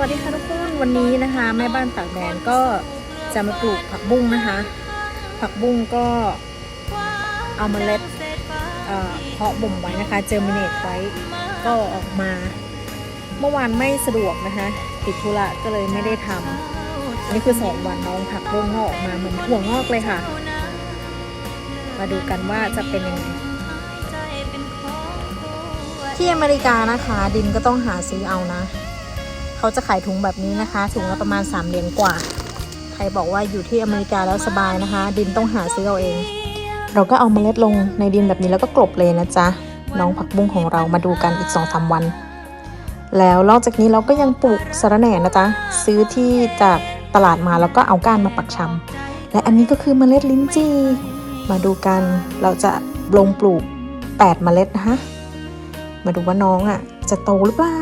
วัสดีค่ะทุกคนวันนี้นะคะแม่บ้านตากแดดก็จะมาปลูกผักบุ้งนะคะ ผักบุ้งก็เอามาเล็ดเอ่อเพาะบ่มไว้นะคะเจอมิเนตไว้ก็ออกมา เมื่อวานไม่สะดวกนะคะติดธุระก็เลยไม่ได้ทำนี่คือสองวันน้องผักบุ้งงอกออกมาเหมือนถั่วงอกเลยค่ะ มาดูกันว่าจะเป็นยังไงที่อเมริกานะคะ ดินก็ต้องหาซื้อเอานะ เขาจะขายถุงแบบนี้นะคะ ถุงละประมาณ 3 เหรียญกว่า ใครบอกว่าอยู่ที่อเมริกาแล้วสบายนะคะ ดินต้องหาซื้อเอาเอง เราก็เอาเมล็ดลงในดินแบบนี้แล้วก็กลบเลยนะจ๊ะ น้องผักบุ้งของเรามาดูกันอีก2อสวัน แล้วนอกจากนี้เราก็ยังปลูกสะระแหน่นะจ๊ะ ซื้อที่จากตลาดมาแล้วก็เอาก้านมาปักชำและอันนี้ก็คือเมล็ดลิ้นจี่ มาดูกัน เราจะลงปลูก 8 เมล็ดนะคะ มาดูว่าน้องอะจะโตหรือเปล่า